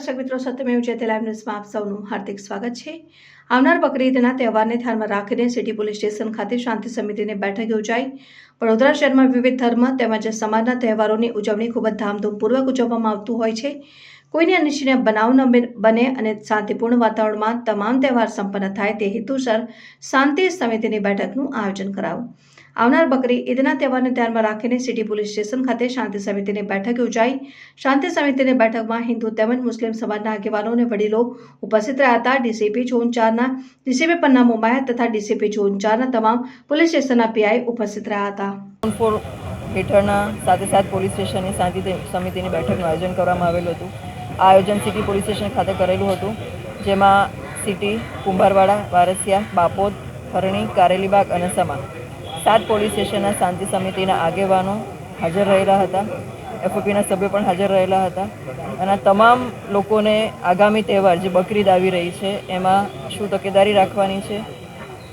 દર્શક મિત્રો સત્યમેવ જયતે લાઈવ ન્યૂઝમાં આપ સૌનું હાર્દિક સ્વાગત છે. આવનાર બકરીદના તહેવારને ધ્યાનમાં રાખીને સિટી પોલીસ સ્ટેશન ખાતે શાંતિ સમિતિની બેઠક યોજાઈ. વડોદરા શહેરમાં વિવિધ ધર્મ તેમજ સમાજના તહેવારોની ઉજવણી ખૂબ જ ધામધૂમપૂર્વક ઉજવવામાં આવતું હોય છે. કોઈને અનિચ્છનીય બનાવ ન બને અને શાંતિપૂર્ણ વાતાવરણમાં તમામ તહેવાર સંપન્ન થાય તે હેતુસર શાંતિ સમિતિની બેઠકનું આયોજન કરાવું. આવનાર બકરી ઈદના તહેવારને ધ્યાનમાં રાખીને સિટી પોલીસ સ્ટેશન ખાતે શાંતિ સમિતિની બેઠક યોજાઈ. શાંતિ સમિતિની બેઠકમાં હિન્દુ તેમજ મુસ્લિમ સમાજના આગેવાનો અને વડીલો ઉપસ્થિત રહ્યા હતા. ડીસીપી ઝોન ચારના, D C P Panna Mumbaya તથા ડીસીપી ઝોન ચારના તમામ પોલીસ સ્ટેશનના પીઆઈ ઉપસ્થિત રહ્યા હતા. હેઠળના સાથે સાત પોલીસ સ્ટેશનની શાંતિ સમિતિની બેઠકનું આયોજન કરવામાં આવેલું હતું. આયોજન સિટી પોલીસ સ્ટેશન ખાતે કરેલું હતું, જેમાં સિટી, કુંભારવાડા, વારસિયા, બાપોદ, હરણી, કારેલીબાગ અને સમા. સાત પોલીસ સ્ટેશનના શાંતિ સમિતિના આગેવાનો હાજર રહેલા હતા. એફઓપીના સભ્યો પણ હાજર રહેલા હતા. અને તમામ લોકોને આગામી તહેવાર જે બકરીદ આવી રહી છે, એમાં શું તકેદારી રાખવાની છે,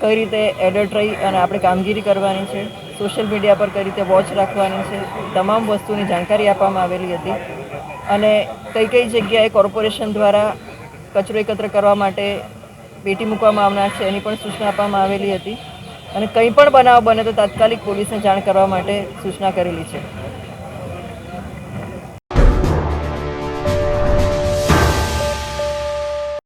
કઈ રીતે એડર્ટ રહી અને આપણે કામગીરી કરવાની છે, સોશિયલ મીડિયા પર કઈ રીતે વોચ રાખવાની છે, તમામ વસ્તુની જાણકારી આપવામાં આવેલી હતી. અને કઈ કઈ જગ્યાએ કોર્પોરેશન દ્વારા કચરો એકત્ર કરવા માટે પેટી મૂકવામાં આવનાર છે એની પણ સૂચના આપવામાં આવેલી હતી. અને કંઈ પણ બનાવ બને તો તાત્કાલિક પોલીસને જાણ કરવા માટે સૂચના કરેલી છે.